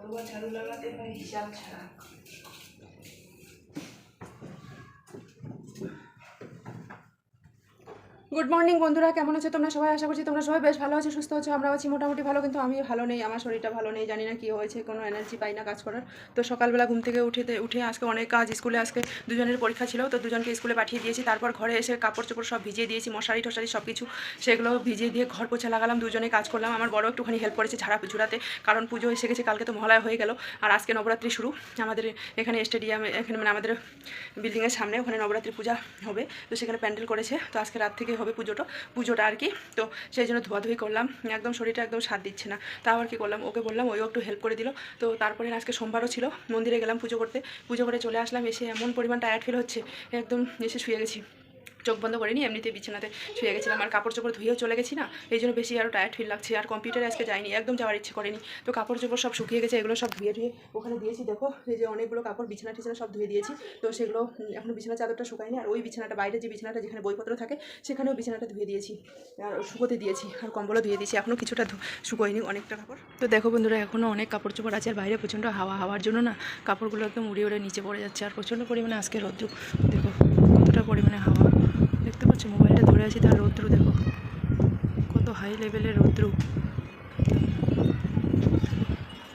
কতবার ঝাড়ু লাগাতে হয় হিসাব ছাড়া। গুড মর্নিং বন্ধুরা। কেমন আছো তোমরা? সবাই আশা করছি তোমরা সবাই বেশ ভালো আছো, সুস্থ আছো। আমরা আছি মোটামুটি ভালো, কিন্তু আমি ভালো নেই। আমার শরীরটা ভালো নেই, জানি না কি হয়েছে, কোনো এনার্জি পাই না কাজ করার। তো সকালবেলা ঘুম থেকে উঠে উঠে আজকে অনেক কাজ। স্কুলে আজকে দুজনের পরীক্ষা ছিল, তো দুজনকে স্কুলে পাঠিয়ে দিয়েছি। তারপর ঘরে এসে কাপড় চোপড় সব ভিজিয়ে দিয়েছি, মশারি টশারি সব কিছু। সেগুলো ভিজিয়ে দিয়ে ঘর পোছা লাগালাম, দুজনে কাজ করলাম। আমার বড় একটুখানি হেল্প করেছে ঝাড়া ঝুড়াতে, কারণ পুজো এসে গেছে, কালকে তো মহালয়া হয়ে গেল। আর আজকে নবরাত্রি শুরু। আমাদের এখানে স্টেডিয়ামে এখানে মানে আমাদের বিল্ডিংয়ের সামনে ওখানে নবরাত্রি পূজা হবে। তো সেখানে প্যান্ডেল করেছে। তো আজকে রাত থেকে হবে পুজোটা পুজোটা আর কি। তো সেই জন্য ধোয়াধুয়ি করলাম, একদম শরীরটা একদম সাথ দিচ্ছে না। তা আবার কি করলাম, ওকে বললাম, ওইও একটু হেল্প করে দিল। তো তারপরে আজকে সোমবারও ছিল, মন্দিরে গেলাম পুজো করতে। পুজো করে চলে আসলাম, এসে এমন পরিমাণ টায়ার্ড ফিল হচ্ছে, একদম এসে শুয়ে গেছি। চোখ বন্ধ করিনি এমনিতে বিছানাতে শুয়ে গেছিলাম। আর কাপড় চোপড় ধুয়েও চলে গেছি না, এই জন্য বেশি আরও টায়ার্ড ফিল লাগছে। আর কম্পিউটারে আজকে যাইনি, একদম যাওয়ার ইচ্ছে করেনি। তো কাপড় চোপড় সব শুকিয়ে গেছে, এগুলো সব ধুয়ে ধুয়ে ওখানে দিয়েছি। দেখো, এই যে অনেকগুলো কাপড়, বিছানা টিছানা সব ধুয়ে দিয়েছি। তো সেগুলো এখনও বিছানা চাদরটা শুকায়নি। আর ওই বিছানাটা, বাইরে যে বিছানাটা যেখানে বইপত্র থাকে, সেখানেও বিছানাটা ধুয়ে দিয়েছি। আর শুকোতে দিয়েছি, আর কম্বলও ধুয়ে দিয়েছি। এখনও কিছুটা শুকোয়নি অনেকটা কাপড়। তো দেখো বন্ধুরা এখনও অনেক কাপড় চোপড় আছে। আর বাইরে প্রচণ্ড হাওয়া, হাওয়ার জন্য না, কাপড়গুলো একদম উড়ে উড়ে নিচে পড়ে যাচ্ছে। আর প্রচণ্ড পরিমাণে আজকে রৌদ্র। দেখো, কতটা পরিমাণে হাওয়া। মোবাইলটা ধরে আছি তার রৌদ্র দেখো। কত হাই লেভেলের রৌদ্র।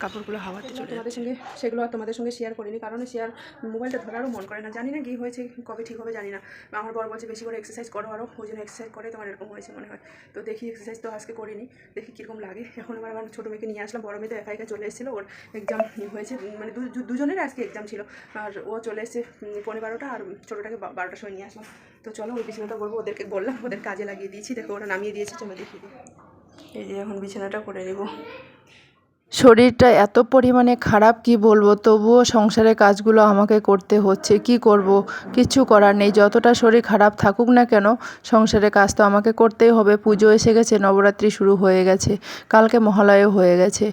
কাপড়গুলো হাওয়াতে চলে তোমাদের সঙ্গে সেগুলো আর তোমাদের সঙ্গে শেয়ার করিনি কারণ শেয়ার মোবাইলটা ধরারও মন করে না। জানি না কি হয়েছে কবে ঠিক হবে জানি না। আমার বর বলছে বেশি করে এক্সারসাইজ করো আরও ওই জন্য এক্সারসাইজ করে তোমার এরকম হয়েছে মনে হয়। তো দেখি এক্সারসাইজ তো আজকে করিনি দেখি কীরকম লাগে। এখন আবার আমার ছোটো মেয়েকে নিয়ে আসলাম বড় মেয়ে তো একা একা চলে এসেছিল ওর এক্সাম হয়েছে মানে দুজনের আজকে এক্সাম ছিল। আর ও চলে এসেছে উম, পৌনে বারোটা আর ছোটোটাকে বারোটার সময় নিয়ে আসলাম। তো চলো ওই বিছানাটা করব ওদেরকে বললাম ওদের কাজে লাগিয়ে দিয়েছি দেখো ওরা নামিয়ে দিয়েছে চলো দেখিয়ে দিই। এই যে এখন বিছানাটা করে নেব। শরীরটা এত পরিমাণে খারাপ, কি বলব? তবুও সংসারের কাজগুলো আমাকে করতে হচ্ছে। কি করব? কিছু করার নেই। যতটা শরীর খারাপ থাকুক না কেন, সংসারের কাজ তো আমাকে করতেই হবে। পুজো এসে গেছে, নবরাত্রি শুরু হয়ে গেছে, কালকে মহালয়ও হয়ে গেছে।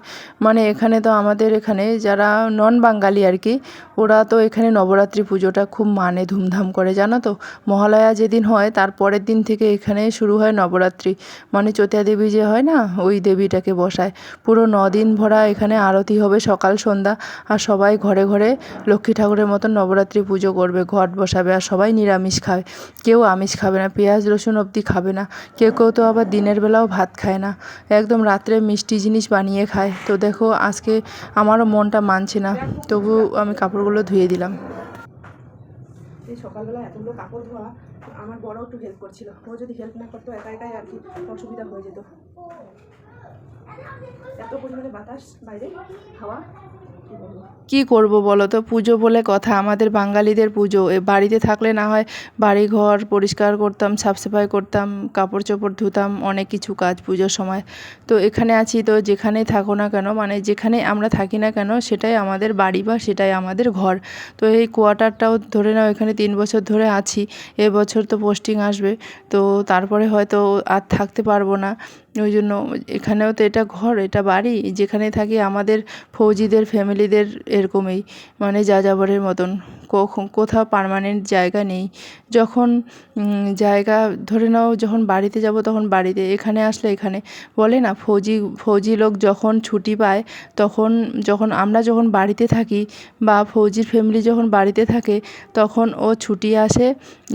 মানে এখানে তো আমাদের এখানে যারা নন বাঙালি আর কি, ওরা তো এখানে নবরাত্রি পুজোটা খুব মানে ধুমধাম করে, জানো তো? মহালয়া যেদিন হয়, তার পরের দিন থেকে এখানে শুরু হয় নবরাত্রি। মানে চতিয়া দেবী যে হয় না, ওই দেবীটাকে বসায়। পুরো দিন ভরা এখানে আরতি হবে সকাল, সন্ধ্যা। আর সবাই ঘরে ঘরে লক্ষ্মী ঠাকুরের মতন নবরাত্রি পুজো করবে। ঘট বসাবে আর সবাই নিরামিষ খাবে কেউ আমিষ খাবে না, পেঁয়াজ, রসুন অবধি খাবে না। কেউ কেউ তো আবার দিনের বেলাও ভাত খায় না। একদম রাত্রে মিষ্টি জিনিস বানিয়ে খায়। তো দেখো, আজকে আমারও মনটা মানছে না। তবু আমি কাপড়গুলো ধুয়ে দিলাম। সকালবেলা এতগুলো কাপড় ধোয়া, আমার বড় একটু হেল্প করছিল। ও যদি হেল্প না করতো, একা একাই আর কি অসুবিধা হয়ে যেত। এত পরিমাণে বাতাস বাইরে, হাওয়া, কি করব বলো তো? পুজো বলে কথা। আমাদের বাঙালিদের পুজো। বাড়িতে থাকলে না হয় বাড়ি ঘর পরিষ্কার করতাম, সাফ সাফাই করতাম, কাপড় চোপড় ধুতাম, অনেক কিছু কাজ পুজোর সময়। তো এখানে আছি তো, যেখানেই থাকো না কেন মানে যেখানে আমরা থাকি না কেন, সেটাই আমাদের বাড়ি বা সেটাই আমাদের ঘর। তো এই কোয়ার্টারটাও ধরে নাও, এখানে তিন বছর ধরে আছি। এবছর তো পোস্টিং আসবে। তো তারপরে হয়তো আর থাকতে পারব না। ওই জন্য এখানেও তো এটা ঘর, এটা বাড়ি। যেখানে থাকি আমাদের ফৌজিদের, ফ্যামিলিদের এরকমই মানে যাযাবরের মতন। কখন কোথাও পার্মানেন্ট জায়গা নেই। যখন জায়গা ধরে নাও যখন বাড়িতে যাব তখন বাড়িতে, এখানে আসলে এখানে। বলে না, ফৌজি ফৌজি লোক যখন ছুটি পায় তখন যখন আমরা যখন বাড়িতে থাকি বা ফৌজির ফ্যামিলি যখন বাড়িতে থাকে তখন ও ছুটি আসে,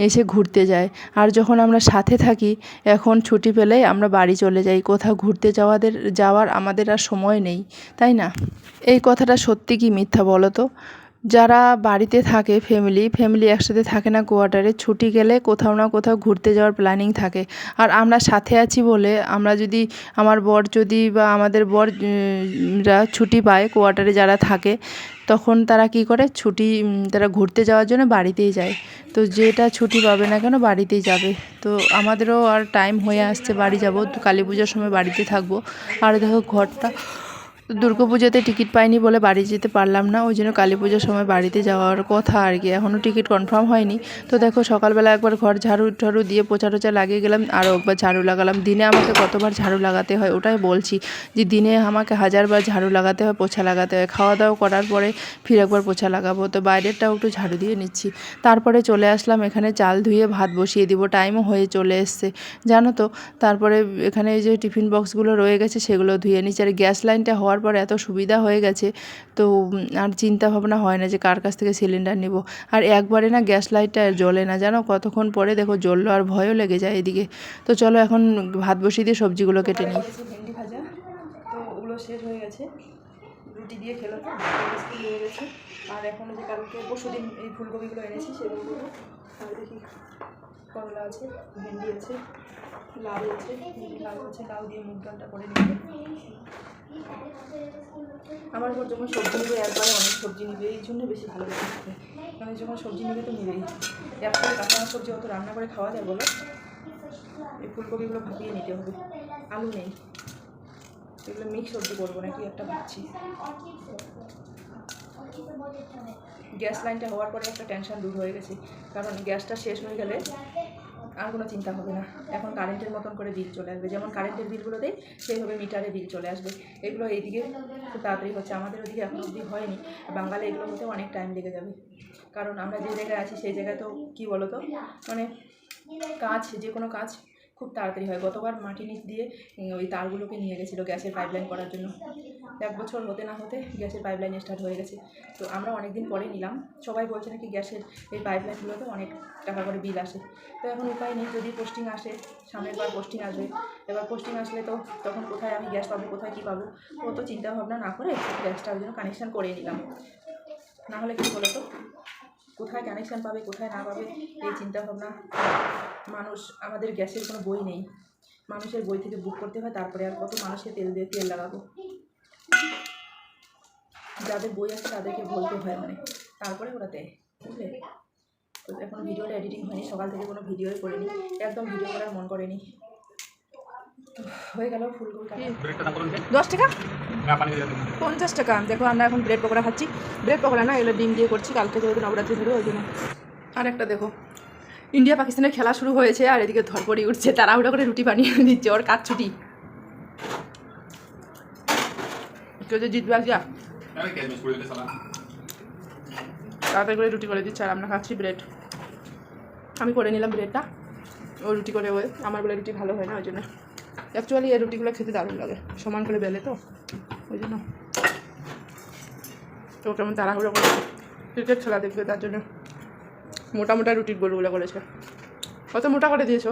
এসে ঘুরতে যায়। আর যখন আমরা সাথে থাকি, এখন ছুটি পেলেই আমরা বাড়ি চলে যাই। কোথাও ঘুরতে যাওয়াদের, যাওয়ার আমাদের আর সময় নেই, তাই না? এই কথাটা সত্যি কি মিথ্যা বলো তো? যারা বাড়িতে থাকে ফ্যামিলি ফ্যামিলি একসাথে থাকে না কোয়ার্টারে ছুটি গেলে কোথাও না কোথাও ঘুরতে যাওয়ার প্ল্যানিং থাকে। আর আমরা সাথে আছি বলে আমরা যদি আমার বর যদি বা আমাদের বর রা ছুটি পায় কোয়ার্টারে যারা থাকে, তখন তারা কি করে? ছুটি তারা ঘুরতে যাওয়ার জন্য বাড়িতেই যায়। তো যেটা ছুটি পাবে না কেন বাড়িতেই যাবে। তো আমাদেরও আর টাইম হয়ে আসছে বাড়ি যাব। কালী পুজোর সময় বাড়িতে থাকব। আর দেখো ঘরটা দুর্গা পুজোতে টিকিট পাইনি বলে বাড়ি যেতে পারলাম না, ওই জন্য কালী পুজোর সময় বাড়িতে যাওয়ার কথা আর কি। এখনও টিকিট কনফার্ম হয়নি। তো দেখো, সকালবেলা একবার ঘর ঝাড়ু ঠাড়ু দিয়ে পোচা টোচা লাগিয়ে গেলাম আরও একবার ঝাড়ু লাগালাম। দিনে আমাকে কতবার ঝাড়ু লাগাতে হয় ওটাই বলছি যে দিনে আমাকে হাজারবার ঝাড়ু লাগাতে হয়, পোছা লাগাতে হয়। খাওয়া দাওয়া করার পরে ফির একবার পোছা লাগাবো। তো বাইরেরটাও একটু ঝাড়ু দিয়ে নিচ্ছি। তারপরে চলে আসলাম, এখানে চাল ধুয়ে ভাত বসিয়ে দিব। টাইমও হয়ে চলে এসছে। জানো তো, তারপরে এখানে যে টিফিন বক্সগুলো রয়ে গেছে, সেগুলো ধুয়ে নিচ্ছি। আর গ্যাস লাইনটা হওয়ার হওয়ার পর এত সুবিধা হয়ে গেছে, তো আর চিন্তা ভাবনা হয় না যে কার কাছ থেকে সিলিন্ডার নেব। আর একবারে না গ্যাস লাইটটা জ্বলে না, জানো? কতক্ষণ পরে দেখো জ্বললো আর ভয়ও লেগে যায় এদিকে। তো চলো এখন ভাত বসিয়ে দিয়ে সবজিগুলো কেটে নিই। ভেন্ডি ভাজা, তো ওগুলো শেষ হয়ে গেছে। রুটি দিয়ে খেলো গেছে। আর এখন যে কালকে পরশু দিন এই ফুলকপিগুলো এনেছি, সেগুলো করলা আছে, ভেন্ডি আছে, লাউ আছে লাউ আছে, লাউ দিয়ে মুগ ডালটা করে নিবে। আমার উপর যখন সবজি নিবে, একবারে অনেক সবজি নিবে, এই জন্য বেশি ভালো লাগে। মানে যখন সবজি নিবে তো নেবেই। একবারে কাঁচা সবজি অত রান্না করে খাওয়া যায় বলো? এই ফুলকপিগুলো ভাপিয়ে নিতে হবে। আলু নেই। এগুলো মিক্স সবজি করব নাকি? একটা ভাবছি। গ্যাস লাইনটা হওয়ার পরে একটা টেনশন দূর হয়ে গেছে। কারণ গ্যাসটা শেষ হয়ে গেলে আর কোনো চিন্তা হবে না। এখন কারেন্টের মতন করে বিল চলে আসবে। যেমন কারেন্টের বিলগুলো দেয় সেইভাবে মিটারে বিল চলে আসবে। এগুলো এইদিকে খুব তাড়াতাড়ি হচ্ছে। আমাদের ওদিকে এখন অবধি হয়নি। বাঙালি এগুলো হতে অনেক টাইম লেগে যাবে। কারণ আমরা যে জায়গায় আছি, সেই জায়গায় তো কী বলো তো মানে কাজ, যে কোনো কাজ খুব তাড়াতাড়ি হয়। গতবার মাটি নিচ দিয়ে ওই তারগুলোকে নিয়ে গেছিল গ্যাসের পাইপলাইন করার জন্য। এক বছর হতে না হতে গ্যাসের পাইপলাইন স্টার্ট হয়ে গেছে। তো আমরা অনেক দিন পরে নিলাম। সবাই বলছে নাকি গ্যাসের এই পাইপলাইনগুলোতে অনেক টাকা করে বিল আসে। তো এখন উপায় নেই, যদি পোস্টিং আসে, সামনের বার পোস্টিং আসবে। এবার পোস্টিং আসলে তো তখন কোথায় আমি গ্যাস পাবো, কোথায় কী পাবো ও তো চিন্তা ভাবনা না করে গ্যাসটা ওই জন্য কানেকশান করে নিলাম। না হলে কী বলো তো কোথায় কানেকশান পাবে, কোথায় না পাবে, এই চিন্তা ভাবনা মানুষ, আমাদের গ্যাসের কোনো বই নেই। মানুষের বই থেকে বুক করতে হয়, তারপরে আর কত মানুষকে তেল দিয়ে তেল লাগাবো। যাদের বই আছে তাদেরকে বলতে হয় মানে তারপরে ওরা দেয়, বুঝলে? তো এখন ভিডিওটা এডিটিং হয়নি, সকাল থেকে কোনো ভিডিওই করিনি, একদম ভিডিও করার মন করেনি। হয়ে গেল ফুলকপি দশ টাকা? পঞ্চাশ টাকা। দেখো, আমরা এখন ব্রেড পকোড়া খাচ্ছি। ব্রেড পকোড়া না, এগুলো ডিম দিয়ে করছি, কালকে যেহেতু নবরাত্রি ধরে ওই জন্য। আর একটা দেখো, ইন্ডিয়া পাকিস্তানের খেলা শুরু হয়েছে, আর এদিকে ধরপড়ি উঠছে তারা তাড়াহুড়ো করে রুটি বানিয়ে দিচ্ছে, ওর কাজ ছুটি। কেউ যে জিতবে আজকে আরে কে মিস করে দিতে সালা? তাড়াতাড়ি করে রুটি করে দিচ্ছে আর আমরা খাচ্ছি ব্রেড। আমি করে নিলাম ব্রেডটা। ও রুটি করে ওই আমার বলে রুটি ভালো হয় না ওই জন্য। অ্যাকচুয়ালি এই রুটিগুলো খেতে দারুণ লাগে সমান করে বেলে তো ওই জন্য। তো কেমন তাড়াহুড়ো করে ক্রিকেট খেলা দেখবে তার জন্য। মোটা মোটা রুটির গোলগুলো করেছে। কত মোটা করে দিয়েছ?